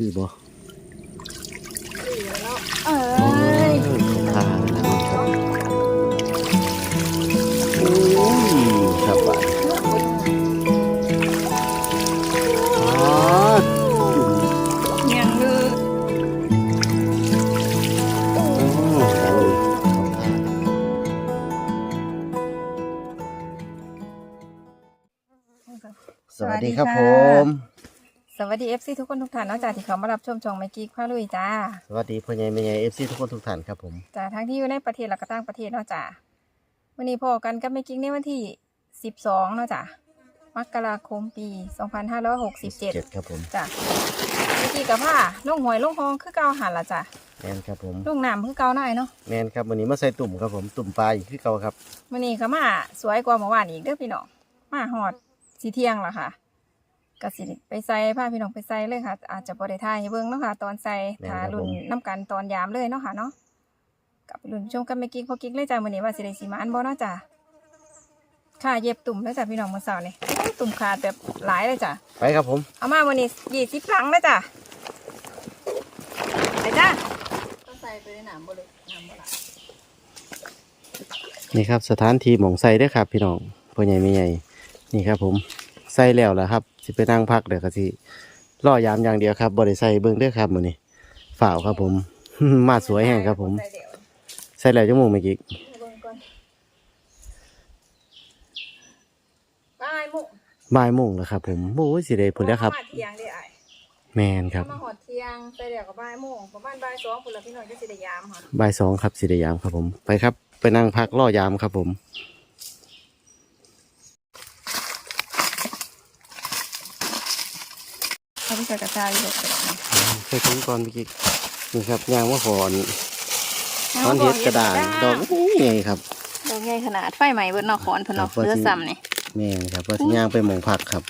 คือบ่เออ ฟซีทุกคนทุกท่านเนอกจากที่เขามารับชมช่องไมกี้คว้าลุยจ้าสวัสดีพ่อใหญ่แม่ใหญ่เอฟซีทุกคนทุกท่านครับผมจ้าทั้งที่อยู่ในประเทศและก็ต่างประเทศเนาะจ้าวันนี้พอกันกับไมกี้ในวันที่สิบสองเนาะจ้ามกราคมปีสองพันห้าร้อยหกสิบเจ็ดเจ็ดครับผมจ้าเมื่อกี้กับผ้าลงหวยลงหองคือเก่าหันละจ้าแมนครับผมลงน้ำคือเก่าหน่อยเนาะแมนครับวันนี้มาใส่ตุ่มครับผมตุ่มปลาอีกคือเก่าครับวันนี้ก็มาสวยกว่าเมื่อวานอีกเด้อพี่น้องมาหอดสีเที่ยงและค่ะ ก็สิไปใส่ผ้าพี่น้องไปใส่เลยค่ะ อาจจะบริทายให้เบิ่งเนาะค่ะ ตอนใส่ทารุ่นน้ำกันตอนยามเลยเนาะค่ะเนาะกลับไปรุ่นชมกันไม่กิ๊กพอกิ๊กเลยจ้ามื้อนี้ว่าสิได้สีมานบ่เนาะจ้าค่ะเย็บตุ่มแล้วจ้ะพี่น้องมื้อเช้านี่โอ้ยตุ่มขาดแบบหลายเลยจ้ะไปครับผม เอามาวันนี้ยี่สิบครั้งเลยจ้ะไปจ้าต้องใส่ไปในน้ำบ่เลยน้ำบ่หลายนี่ครับสถานที่หมองใส่เด้อครับ พี่น้องพ่อใหญ่แม่ใหญ่ นี่ครับผม ใส่แล้วแล้วครับสิไปนั่งพักเดี๋ยวก็สิรอยามอย่างเดียวครับบ่ได้ใส่เบิ่งเด้อครับมื้อนี้ฝ่าวครับผม มาสวยแห้งครับผม ใส่เดี๋ยวใส่แล้วจังมุงเมื่อกี้เบิ่งก่อนบายมุบ่ายโมงแล้วครับ ผมโอ้ยสิได้พุ่นแล้วครับมาเที่ยงได้ไอ้แมนครับมาหอดเที่ยงไปเดี๋ยวกับบ่ายโมงประมาณบ่ายสองพุ่นละพี่น้องจะสิได้ยามค่ะบ่ายสองครับสิได้ยามครับผม ไปครับ ไปนั่งพักรอยามครับผม เขาไปใส่กระจายอยู่ตลอดใส่ถุงก่อนเมื่อกี้นี่ครับยางว่าหอนหอนเห็ดกระดานดอกใหญ่ครับดอกใหญ่ขนาดไฟใหม่เบิดเนอกขอนเพนเนอกครับว่าเลือสิซ้ำนี่แม่นครับว่าสิย่างไปหมองผักครับ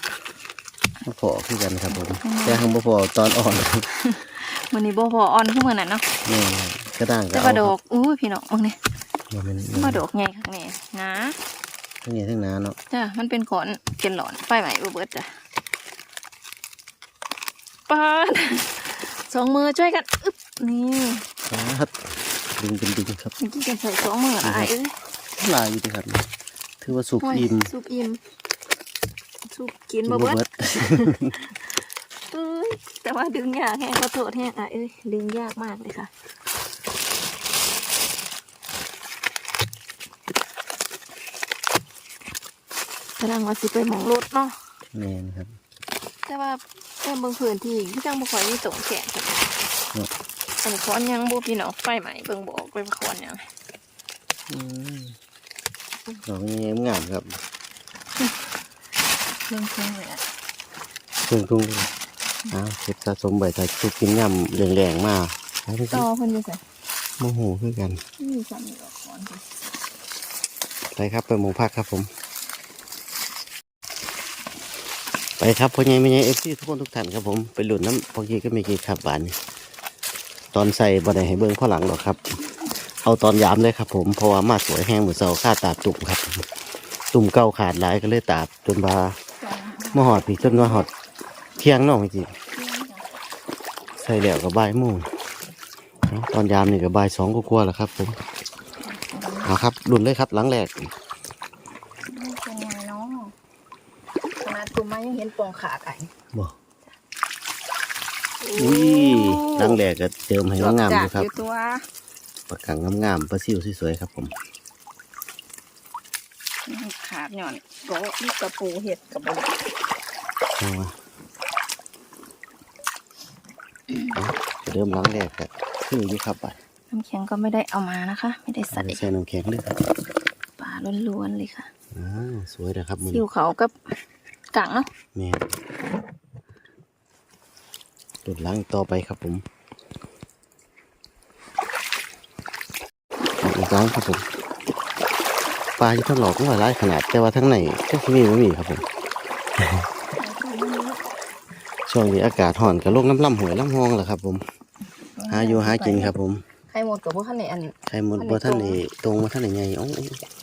มาพอคือกันครับผมแต่ทางบ่พอตอนอ่อนครับมันนี้บ่พออ่อนขึ้นมือนั่นเนาะแม่นครับกระด้างก็แต่เอาว่าดอกอู้ยพี่น้องมึงนี่ครับมันว่าดอกใหญ่ข้างนี้นะทั้งนี้ทั้งน้าเนาะจ้ะมันเป็นขอนเกล็นหลอนไฟใหม่บ่เบิดจ้ะ ปาดสองมือช่วยกันอึ๊บนี่ครับดึงเป็นดึงครับเมื่อกี้กันใส่สองมือละไอ้เอ้ยลายอยู่ดีครับถือว่าสุกโอ้ยอิ่มซุปอิ่มซุปกินกินบ่บ่เบิเบิดดเอ้ยแต่ว่าดึงยากแห้งขอโทษแห้งอะเอ้ยดึงยากมากเลยค่ะกำลังว่าสิไปหมองรถเนาะแม่นครับ แต่ว่า แต่บางพื้นที่ที่จังบ่ค่อยมีตรงแขนค่ะเนาะอันนี้คอนยังบ่พี่น้องไฟไหม้เบิ่งบ่ออกเป็นคอนยังอืมดอกนี้งามครับเรื่องเครื่องเลยอะเครื่องทุ่งอ้าวเก็บสะสมใบถ่ายสุกกินยำแรงๆมากไปพี่ต่อเพิ่นอยู่ไสโมโหคือกันมีซ้ำอีกดอกคอนเพิ่นไปครับไปหมูพักครับผม ไปครับพ่อใหญ่แม่ใหญ่เอฟซีทุกคนทุกท่านครับผมไปหลุดน้ำพอกี้ก็ไม่กี่ครับบานนี้ตอนใส่บ่ได้ให้เบิ้งข้อหลังหรอกครับ เอาตอนยามเลยครับ ผมเพราะว่ามาสวยแห้งเหมือนเสาค่าตาบตุ่มครับ ตุ่มเก่าขาดหลายก็เลยตาบจนบาเมาหอดปีจนว่าหอดเที่ยงน้องจริงใส่แล้วก็บ่ายโมงเนตอนยามนี่ก็บ่ายสองก็กลัวแล้วครับ ผมเอาครับรุ่นเลยครับหลังแรก เป็นไงเนาะขนาดตุ่มมายัง เห็นปองขาไก่บ่อุ้ยหลังแรกก็เติมให้งามๆอยู่ครับอยู่ตัวปากกังงามๆปลาซิวสวยๆครับผมขาดหย่อนโกะนี่กระปูเห็ดกับบ่เอามาเอาเริ่มหลังแรกก็คืออยู่ครับอะน้ำแข็งก็ไม่ได้เอามานะคะ ไม่ได้ใส่ใส่น้ำแข็งด้วยครับปลาล้วนๆเลยค่ะอ้าวสวยนะครับมันซิวเขากับ กังเนาะแม่ตุดล้างอีกต่อไปครับผมอีกล้างครับผมปลาที่ทดลอกก็หลายขนาด แต่ว่าทั้งในก็มีไม่มีครับผมช่วงนี้อากาศห่อนกับโรคน้ำล่ำหวยล่ำห้องแหละครับ ผม หาอยู่หากินครับผมไข่หมดกับพวกข้างในอันใครหมดบ่ท่านนี่ตรงมาท่านนี่ไงโอ้โอ้โ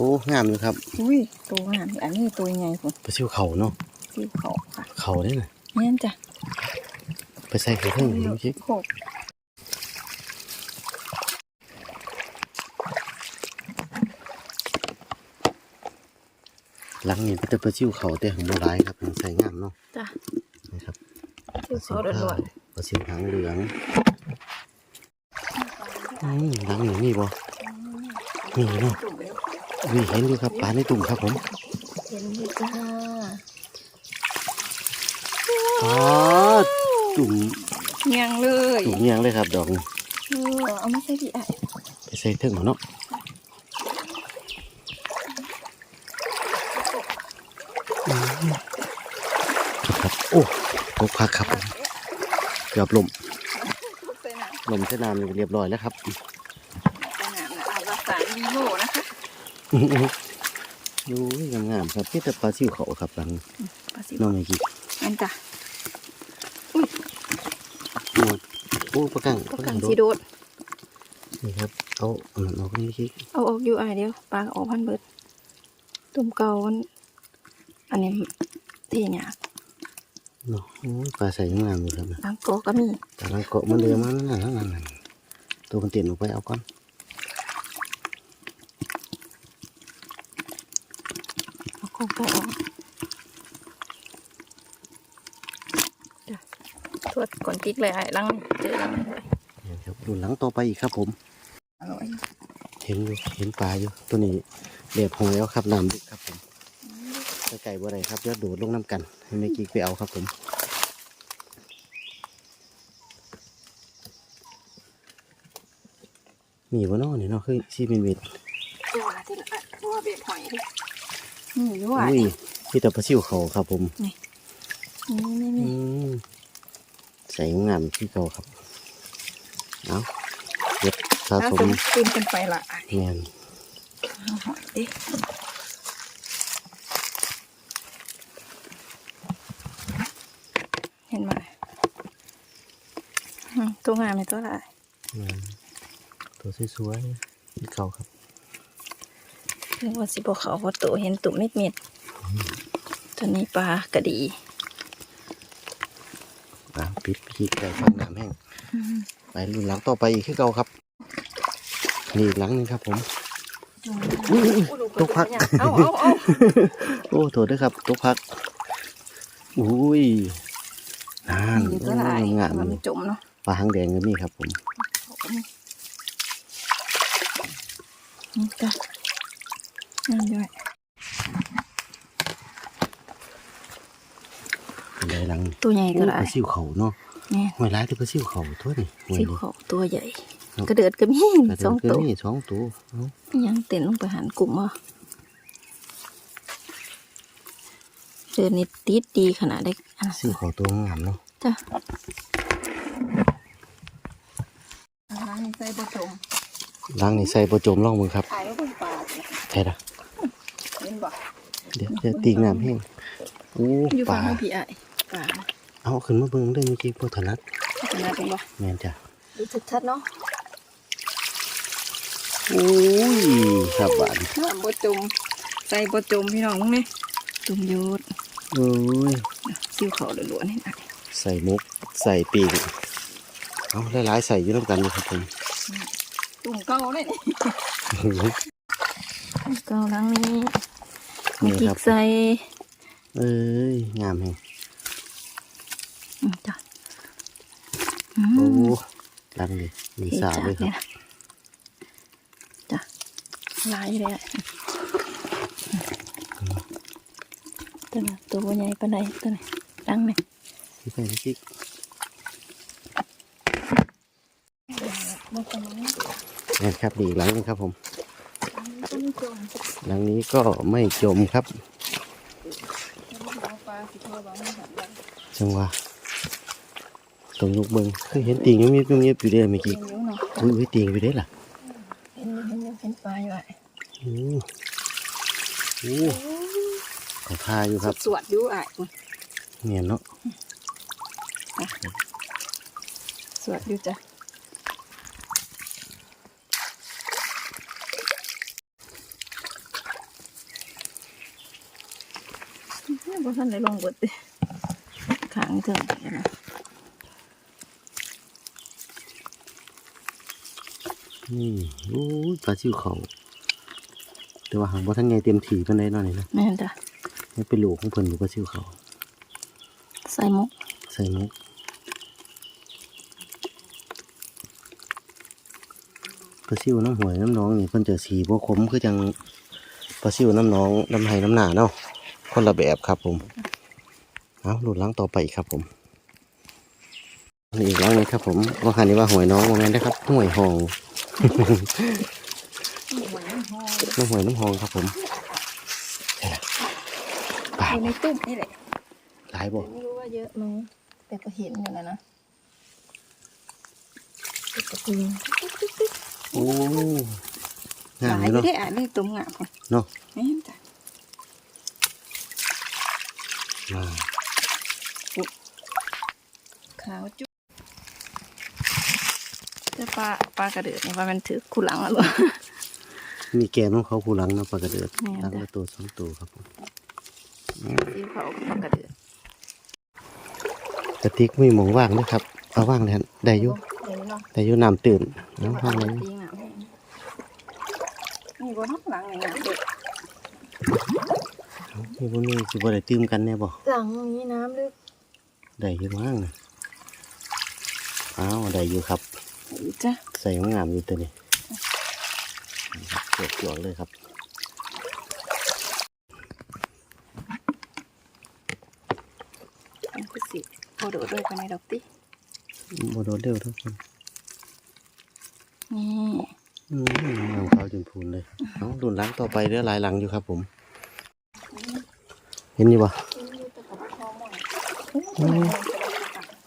อ้งามอยู่ครับอุ้ยตัวงามอันนี้ตัวใหญ่ผมปลาซิวเขาเนาะซิวเขาค่ะเขาได้น่ะเนี่ยจ้ะไปใส่ไข่เพิ่งเมื่อกี้โขกหลังนี้ก็จะปลาซิวเขาแต่ของโบราณครับมันใส่งามเนาะจ้ะนะครับซิวเขาล้วนปลาซิวหางเหลืองอืมหลังนี้มีบ่มีเนาะ ๆจุ่มไปแล้วมีเห็นอยู่ครับปลาในตุ่มครับผมเห็นดีจ้าปลาตุ่มเงียงเลยตุ่มยังเลยครับดอกนี้เออเอาไม่ใช่พี่ไอ้ไปใส่เถิงหัวเนาะอืมครับโอ้ตกพักครับผมเกือบลมใส่น้ำลมเส้นน้ำนี่เรียบร้อยแล้วครับใส่น้ำนะเอารักษาดีโมนะคะ ดูงามๆครับนี่แต่ปลาซิวเขาครับหลังปลาซิวน้องไม่กี่นั่นจ้ะโอ้โอ้ปลากังปลาปลากักังงโดสีดโดดนี่ครับเอาอันนั้นเอาคนนี้คิเอาออกอยู่ไอ้เดียวปลาออกพันเบิดตุ่มเก่ามันอันนี้เทียากเนาะโอ้ยปลาใส่งามอยู่ครับนะบางโกก็มีแต่ลังเกาะมันเรือมันนั่นนั่นนั่นนั่นตัวมันเตียนออกไปเอาก่อน เอาโกก็ออกจ้ะทวดก่อนติ๊กเลยไอ้ลังเจอลังเลยนี่ครับดูหลังต่อไปอีกครับผม อร่อยเห็นอยู่เห็นปลาอยู่ตัวนี้เรียบหอยแล้วครับน้ำดึกครับผมไปไก่บ่ไรครับเดี๋ยวโดดลงน้ำกันให้แม่กิ๊กไปเอาครับผมมีบ่เนอนี่เนาะคือซีเมนเม็ด ตัวที่ละตัวเบ็ดหอยดินี่ อยู่อะอุ้ยพี่แต่ปลาซิวเขาครับผมนี่นี่อืนี่มใส่งามที่เขาครับเอาเก็บสะถ้าสสมมตื่นกันไปละอะแมนเอาหอยดิเห็นไหมอืมตัวงามเลยตัวละแม่นตัวสวยๆที่เขาครับ เรียกว่าสิบเขาเพราะตัวเห็นตุ่มเม็ดเม็ดๆตัวนี้ปลากระดีอะปิดพี่ไก่ฟังน้ำแห้งไปรุ่นหลังต่อไปอีกคือเก่าครับ นี่อีกหลังหนึงครับผมอุ้ยอุ้ยตกพักเอาเอาเอาโอ้โถด้วยครับตกพักอุ้ยนานนี่ตัวละโอ้งามมันเลยจมเนาะปลาหางแดงก็มีครับผมนี่จ้ะ นั่นด้วยเป็นไรหลังนี่ตัวใหญ่โอ้ตัวละปลาซิวเขาเนาะนี่หอยร้ายที่ปลาซิวเขาทั่วนี่หอยสินี่เขาตัวใหญ่ครับกระเดือดก็มีกระสองเกิตัวนี่สองตัวเอ้ายังเต้นลงไปหันกลุ่มอะเดินนี่ติดดีขนาดได้อะซิวเขาตัวงามเนาะจ้ะล้างใส่บะจมล้างนี่ใส่ประจมล่องมือครับถ่ายแล้วเป็นปลาใช่ละเห็น บ่เดี๋ยวจะตีน้ำแห้งโอ้อยู่ปฝั่ลางให้พี่ไอ้ปลาเอาขึ้นมาเบิ่งได้เมื่อกี้พวกถนัดเห็นไหมเป็นบ่แม่นจ้ะดูชัดๆเนาะโอ้ยครับบ้านน้ำบะจมใส่บะจมพี่น้องมึงนี่ตุ่มยูดโอ้ยซิวเขาล้วนๆนี่นะใส่มุกใส่ปีกเอาหลายๆใส่อยู่น้ำกันเลยครับผมตุ่มเก่าเลยนี่ เก่าหลังนี้มี นี่กิ๊ครักบ ใส่เอ้ย งามแฮงอืมจ้ะอืโอ้มลังนี่มีเท่สาจัดเลยคเลรับยนะจ้ะลายเลยอะตัวน่ะตัวบ่ใหญ่ปานใดตัวไหนดังไหมพี่ใส่พี่บ่ประมาณนี้นี่นครับดีอีกหลังหนึงครับผมต้นจม หลังนี้ก็ไม่จมครับเอาปลาสิโทรบอกให้หันหลังจังหวะตรงยุกเบิงเคยเห็นตีงเงียบๆเงียบๆอยู่เด้อเมื่อเห็กี้นอยู่เนาะอุ้ยอุ้ยตีงอยู่เด้อล่ะเห็นอยู่เห็นอยู่เห็นปลาอยู่อะโอ้โหเขาทาอยู่ครับ สวดอยู่อะเนี่ยเนาะสวดอยู่จ้ะ บ่ท่านได้ลงเบิดขังเถิงนะนี่โอ้ปลาชิวเขา แต่ว่าหางบ่ทันไงเตรียมถี่เพิ่นได้นอยนี่นะแม่นจ้ะนี่เป็นลูกของเพิ่นอยู่ปลาชิวเขา ใส่มุก ใส่มุกปลาชิวน้ำหวยน้ำน้องนี่เพิ่นจะสีบ่คมคือจังปลาชิวน้ำน้องน้ำไห้น้ำหนาเนาะ คนละแบบครับผมเอาหลุดล้างต่อไปอีกครับผมนี่อีกล้างหนึงครับผมว่าคันนี้ว่าหวยน้องโมเมนต์นะครับหวยหองน้ำหวยน้ำหองครับผมปลาอยู่ในตุ้มนี่แหละหลายบ่ไม่รู้ว่าเยอะไหมแต่ก็เห็นอยู่นะนะกระทิงโอ้หงามลาอยยู่อยู่เนาะได้อะนี่ตุ้มงามค่ะเนาะแม่นจ้ะ มา ขาวจุ๊บแต่ปลาปลากระเดือดนี่ว่ามันถือคู่หลังแล้วบ่มีแกมของเขาคูหลังเนาะปลากระเดือดแม่นล้างจ้ะละตัวสองตัวครับผมซีเขากับปลากระเดือดกระติกมีหมองว่างนะครับ เอาว่างเลยฮะได้อยู่เห็นเนาะได้อยู่น้ำตื่นเอาว่าว่างทำเลมันยตีหนามแห้งนี่บนหลังนี่น้ำเด็ก นี่พวกนี้สิบ่ได้ตื่มกันแน่บ่หลังนี้น้ำลึกได้อยู่ว่างนะอ้าวได้อยู่ครับอยู่จ้ะใส่งามอยู่ตัวนี้เกิดจวกเลยครับมันคือสิพอโดดด้วยกันในดอกติบ่โดนเร็วทุกคนนี่อืมน้ำเขาจนพูนเลยเอาดุนล้างต่อไปเรื่อหลายหลังอยู่ครับผมเห็นอยู่บ่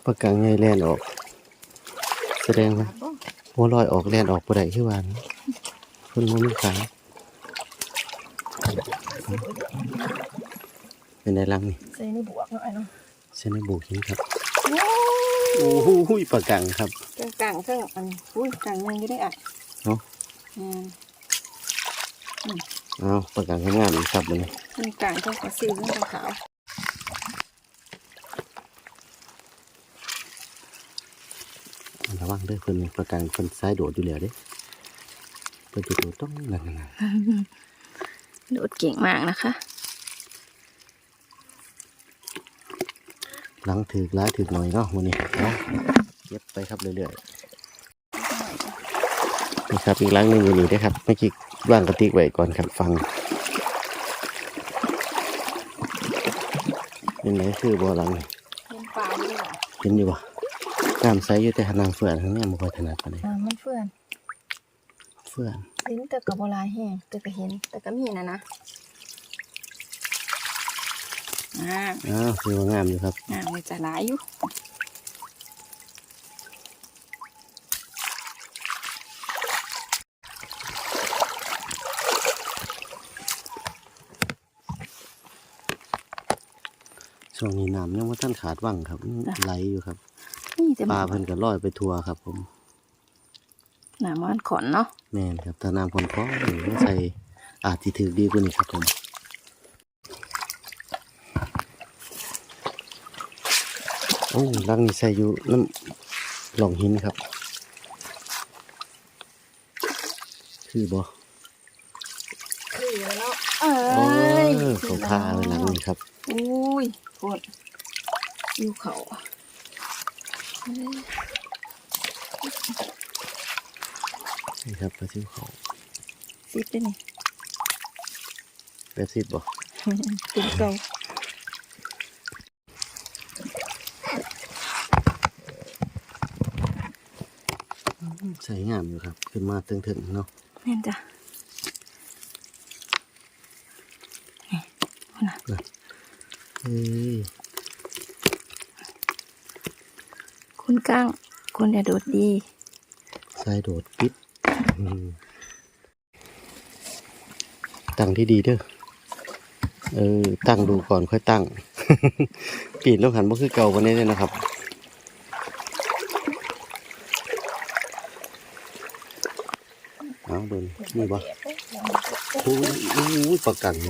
ปากกางใหญ่แล่นออก แสดงว่าหัวลอยออกแล่นออกบ่ได้คือว่านะเพิ่นบ่มีขาเป็นในรังนี่ใส่ในบวกหน่อยเนาะเส้นในบุกหินครับโอ้โหปากกังครับกลางกลางๆซึ่งอันอุ้ยกลางยังอยู่ได้อะเนาะอืมอ้าวปากกังทำงานอีกครับวันนี้กลางกลางๆซึ่งกระซิวซึ่งกระขาวระวังเด้อเพิ่นปากกังเพิ่นซ้ายโดดอยู่แล้วเด้เพิ่นจะโดดต้องนั่นน่ะโดดเก่งมากนะคะ หลังถือร้ายถือหน่อยเนาะวันนี้เนาะเก็บไปครับเรื่อยๆนี่ครับอีกหลังหนึงอยู่นี่เด้อครับเมื่อกี้วางกระติกไว้ก่อนครับฟัง เป็นไหนคือบ่หลังนี่เป็นปลาอยู่ด้วยเห็นอยู่บ่น้ำใสอยู่แต่หานางเฟื่อนทั้งนี้บ่ค่อยถนัดปานใดอ่ามันเฟื่อนเฟื่อนเห็นแต่กับโบราณแห้งแต่ก็เห็นแต่ก็มีนะนะอ่าอ้าวคือว่างามอยู่ครับอ่ามันจะหลายอยู่ ช่วงนี้น้ำยังว่าท่านขาดว่างครับไหลอยู่ครับนี่จะปลาเพิ่นก็ลอยไปทัวครับ ผมหนามันขอนเนาะแม่นครับถ้าน้ำคนคอหรือว่าใส่อาจจะถือดีกว่านี้ครับผมโอ้ลังนี่ใส่อยู่น้ำหลองหินครับ คือบ่คือแล้วเอ้โอ้ยยเขาพาไว้หลังนี่ครับ อุ้ย โคตรอยู่เขาเอ้ยนี่ครับปลาซิวเขาซิปด้วยนี่แบบซิดบ่ตุ่มเก่าใส่งามอยู่ครับ ขึ้นมาตึงถึงๆเนาะแม่นจ้ะนี่เอานะเอคุณก้างคุณอย่าโดดดีสายโดดปิดอืมตั้งที่ดีเด้อ เออ ตั้งดูก่อนค่อยตั้ง ปีนแล้วหันบ่คือเก่าวันนี้เลยนะครับ เอาเบิ่งนี่บ่โอ้ยโอ้ยปลากังไง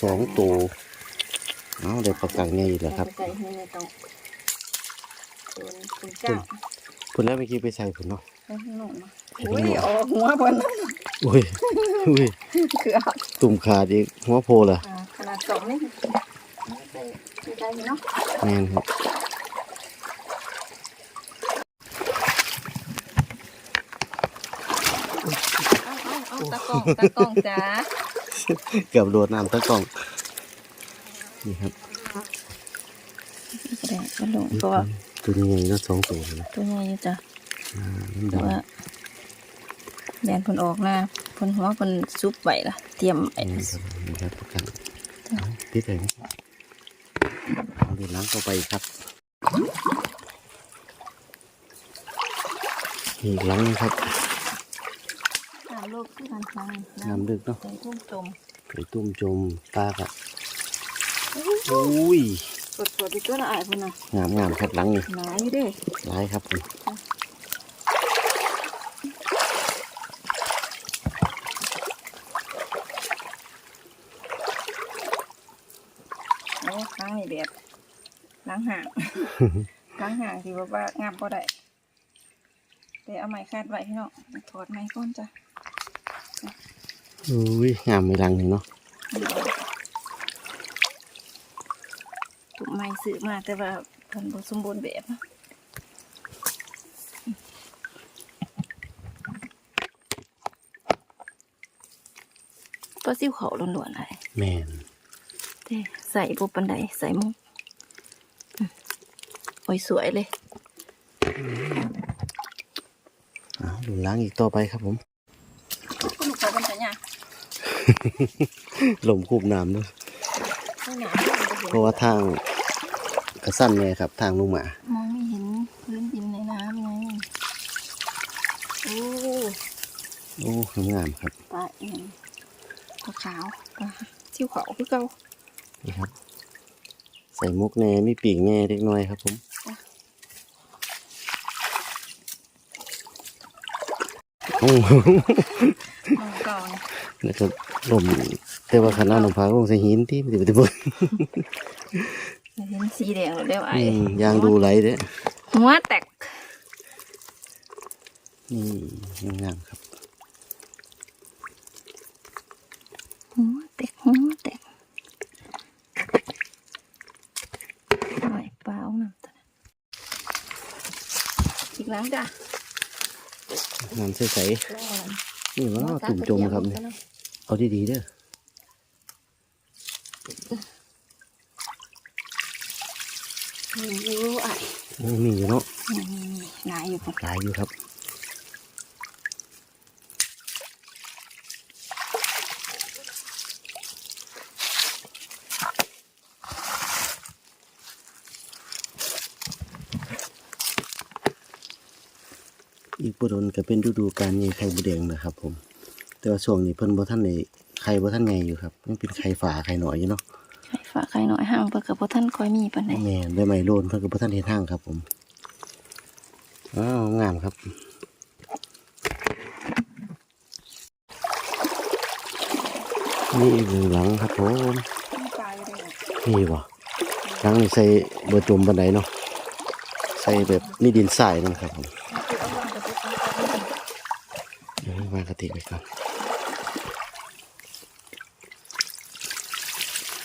สองตัว เอาได้ปลากังไงอีกแล้วครับใจให้ในตรงคุณคุณก้างพุ่นแล้วเมื่อกี้ไปใส่พุ่นเนาะแล้วข้างนอกมาอุ้ยออกหัวเพิ่นอุ้ยอุ้ยคือเอาตุ่มขาดอีกหัวโพล่ะอ่าขนาดสองนี่ใส่ใส่เนาะแม่นครับเอาเอาเอาตะกล้องตะกล้องจ้าเกือบโดดน้ำตะกล้อง นี่ครับแสดงมันลงเพราะว่าตัวนี้ใหญ่เนาะสองตัวนะตัวใหญ่อยู่จ้ะอ่าเพราะว่าแดนเพิ่นออกหน้าเพิ่นหัวเพิ่นซุปไว้ล่ะ เตรียมไอ้นี่ครับนี่ครับประกันเอาติดเลยนะเอาดูล้างเข้าไปครับอีกหลังนะครับน้ำโลกคือกันฟังน้ำลึกเนาะใส่ทุ่มจมไปตุ้มจมปลากะ อุ้ยสดสดๆอีกตัวละอายเพิ่นน่ะงามงามครับหลังนี่หนาอยู่เด้ร้ายครับผมโอ้ล้างนี่แบบล้างห่างล้างห่างที่ว่าว่างามบ่ได้แต่เอาไม้คาดไว้พี่น้องถอดไม้ก่อนจ้ะอุ้ยงามไม่หลังนี่เนาะ ถูกไม้ซื้อมาแต่ว่าเพิ่นบ่สมบูรณ์แบบนะตัวซิ่วเขาล้วนๆเลยแมนแต่ใส่บุปันไดใส่มุกอืมโอ้ยสวยเลยเอาดูล้างอีกต่อไปครับผมก็หนูขอบันไดเนี่ยลมคูบน้ำเนาะไม่หนาเพราะว่าทางก ระสั้นเลยครับ ทางลงมามองไม่เห็นพื้นดินในน้ำไงโอ้โอ้งามครับปลาเอียงปลาขาวปลาซิ่วเขาคือเก่านี่ครับ ใส่มุกแหน่มีปีกแหน่เล็กน้อยครับผมโอ้มองเก่าเนี่ยนะครับลมแต่ว่าขนาดลมพาลงใส่หินที่มันจะไปเบิ่ง เห็นสีแดงหรือเดียวไอ้อืมยางดูไหลเด้อหัวแตกนี่งามครับ หัวแตกหัวแตกหน่อยเปล่าน้ำตัวนั้นอีกหลังจ้ะงามใสรอดๆนี่มันเอาตุ่มจมครับนี่เอาดีๆเด้อ มีอยู่ไอ้โอ้มีอยู่เนาะนี่นี่นี่นายอยู่พุ่นหลายอยู่ครับอีกบุดนก็เป็นฤดูกาลนี้ไข่บุแดงนะครับ ผม แต่ว่าช่วงนี้เพิ่นบ่ทันได้ไข่บ่ทันไงอยู่ครับมันเป็นไข่ฝาไข่หน่อยอยู่เนาะ ข่ฝากไข่หน่อยห่างเปิดกับพ่ท่านคอยมีปานใดแม่นใบไม้โลนเพิ่นก็บ่ทันเฮ็ดทางครับ ผมอ้าวงามครับนี่อีกหนึ่งหลังครับผมตายเลยนี่บ่หลังนี่ใส่บ่จมบันไดเนาะใส่แบบนี่ดินทรายนั่นครับผมเดี๋ยวมากระติกไปก่อน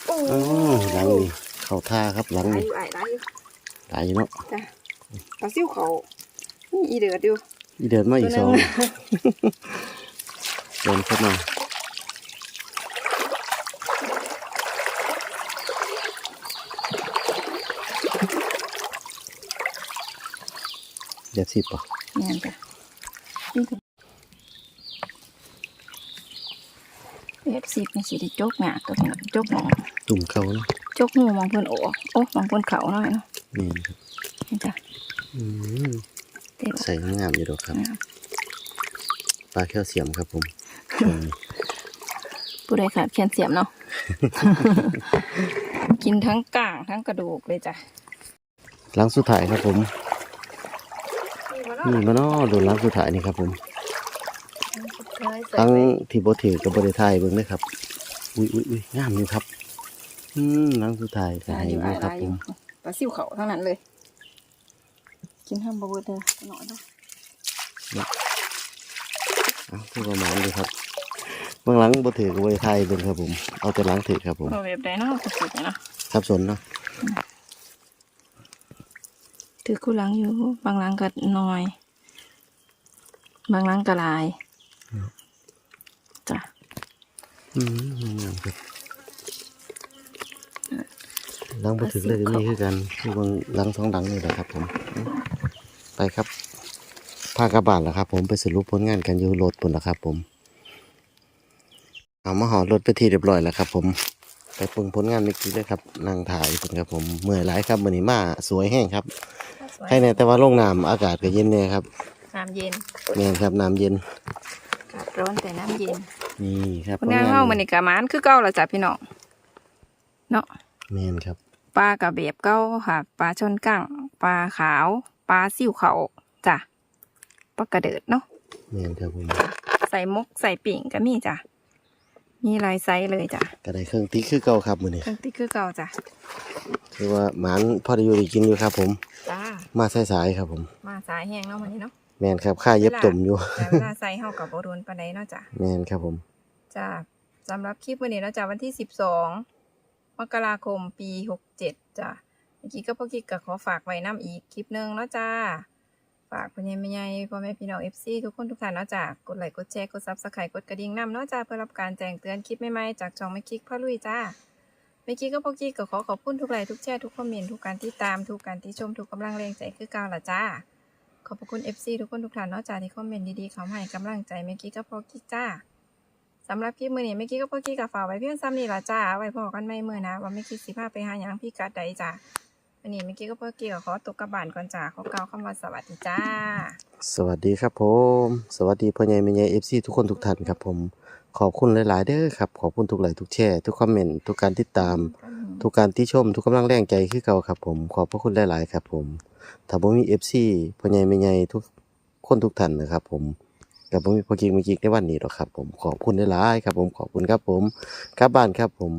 โอ้อ๋อ หลังนี่เข้าท่าครับหลังตายนี่อยู่ไอ้ตายอยู่ตายอยู่เนาะจ้ะปลาซิ่วเขานี่อีเดือดอยู่อีเดินมาอีกสองเดินเข้ามาเดี๋ยวสิบป่ะเนี่ยจ้ะนี่เป็นเอฟซีเป็นสีได้จกหงาตัวนี้จกหมองตุ่มเขาเนาะ จกงูมองเพิ่นโอ้โอ้มองเพิ่นเขาหน่อยเนาะนี่ครับนี่จ้ะอืมเต็มใส่งามอยู่ดอกครับนะปลาแคลเซียมครับผมช่วงนี้ผู้ใดขาดแคลเซียมเนาะกินทั้งก่างทั้งกระดูกเลยจ้ะหลังสุดท้ายครับผมนี่มาเนาะโดนหลังสุดท้ายนี่ครับผมทั้งที่บถือกับบริไทยเบิ่งเลยครับ อุ้ยอุ้ยอุ้ยงามอยู่ครับ อืมหลังสุดท้ายก็ลายให้อยู่อลายู่ยครับลายผอยู่มปลาซิวเขาทั้งนั้นเลย กินห้ามบะเบิดเลยหน่อยเนาะเอาคือประมาณนี้ครับเบื้องหลังบ่ถือกับเวยไทยเบิ่งครับผม เอาแต่หลังถือครับผมเอาแบบใดเนาะก็สุดเนาะครับสนเนาะถือคู่หลังอยู่ บางหลังก็น้อย บางหลังก็หลายจ้ะอืมงามครับ หลังบ่ถือเลยก็มีคือกันคือบางหลังสองหลังนี่แหละครับ ผม ไปครับพากระบาดแล้วครับ ผมไปสรุปผลงานกันอยู่รถปุ่นแล้วครับ ผม เอามาหอรถไปที่เรียบร้อยแล้วครับ ผมไปปึงผลงานเมื่อกี้เลยครับนั่งถ่ายเป็นครับ ผมเมื่อยหลายครับมื้อนี้มาสวยแห้งครับใช่แน่แต่ว่าโรงน้ำอากาศก็เย็นแน่ครับน้ำเย็นแม่นครับน้ำเย็นอากาศร้อนแต่น้ำเย็นนี่ครับผลงานเฮามันนี่กะหมานคือเก่าละจ้ะพี่น้องเนาะ แม่นครับ ปลากระเบียบเก้าค่ะ ปลาชนกั้งปลาขาว ปลาซิ่วเขาจ้ะปลากระเดิดเนาะแม่นครับผมใส่มกใส่ปิ่งก็มีจ้ะมีหลายไซส์เลยจ้ะก็ได้เครื่องติ๊กคือเก่าครับมื้อนี้เครื่องติ๊กคือเก่าจ้ะคือว่าหมานพอได้อยู่ได้กินอยู่ครับผมจ้ามาสายๆครับผม มาสายแห้งเนาะมันนี้เนาะแม่นครับค่าเย็บตุ่มอยู่แต่เวลาใส่เฮากับโบรุนปานใดเนาะจ้ะแม่นครับผมจ้ะสำหรับคลิปวันนี้เนาะจ้ะวันที่สิบสอง มกราคมปีหกเจ็ดจ้ะเมื่อกี้ก็พ่อกิ๊กก็ขอฝากไว้น้ำอีกคลิปหนึงเนาะจ้า ฝากพ่อใหญ่แม่ใหญ่พ่อแม่พี่น้องเอฟซีทุกคนทุกท่านเนาะจ้ากดไลค์กดแชร์กดซับสไครต์กดกระดิ่งน้ำเนาะจ้าเพื่อรับการแจ้งเตือนคลิปใหม่ๆจากช่องแม่กิ๊กพ่อลุยจ้าแม่กิ๊กก็พ่อกิ๊กก็ขอขอบคุณทุกไลค์ทุกแชร์ทุกคอมเมนต์ทุกการติดตามทุกการที่ชมทุกกำลังแรงใจคือเก่าละจ้าขอบคุณ FC ทุกคนทุกท่านเนาะจ้าที่คอมเมนต์ดีๆเขาให้กำลังใจแม่กิ๊กกับพ่อกิ๊กจ้า สำหรับคลิปมือนี้แม่กิ๊กกับพ่อกิ๊กก็ฝาไว้เพียงซ้ำนี่ละจ้าไว้พอกันใหม่เมื้อนะว่าแม่กิ๊กสิพาไปหาหยังพี่กัดใดจ้าวันนี้แม่กิ๊กกับพ่อกิ๊กก็ขอตกกระบานก่อนจ้าขอกล่าวคำว่าสวัสดีจ้า สวัสดีครับผม สวัสดีพ่อใหญ่แม่ใหญ่ FC ทุกคนทุกท่านครับผม ขอบคุณหลาย ๆ เด้อครับ ขอบคุณทุกไลค์ทุกแชร์ทุกคอมเมนต์ทุกการติดตาม ทุกการที่ชม ทุกกำลังแรงใจคือเก่าครับผม ขอบพระคุณหลาย ๆ ครับผมถ้าบ่มี FC พ่อใหญ่แม่ใหญ่ทุกคนทุกท่านนะครับผม กับผมพ่อกิ๊กแม่กิ๊กในวันนี้หรอกครับ ผมขอบคุณหลายครับ ผมขอบคุณครับผมกลับบ้านครับผม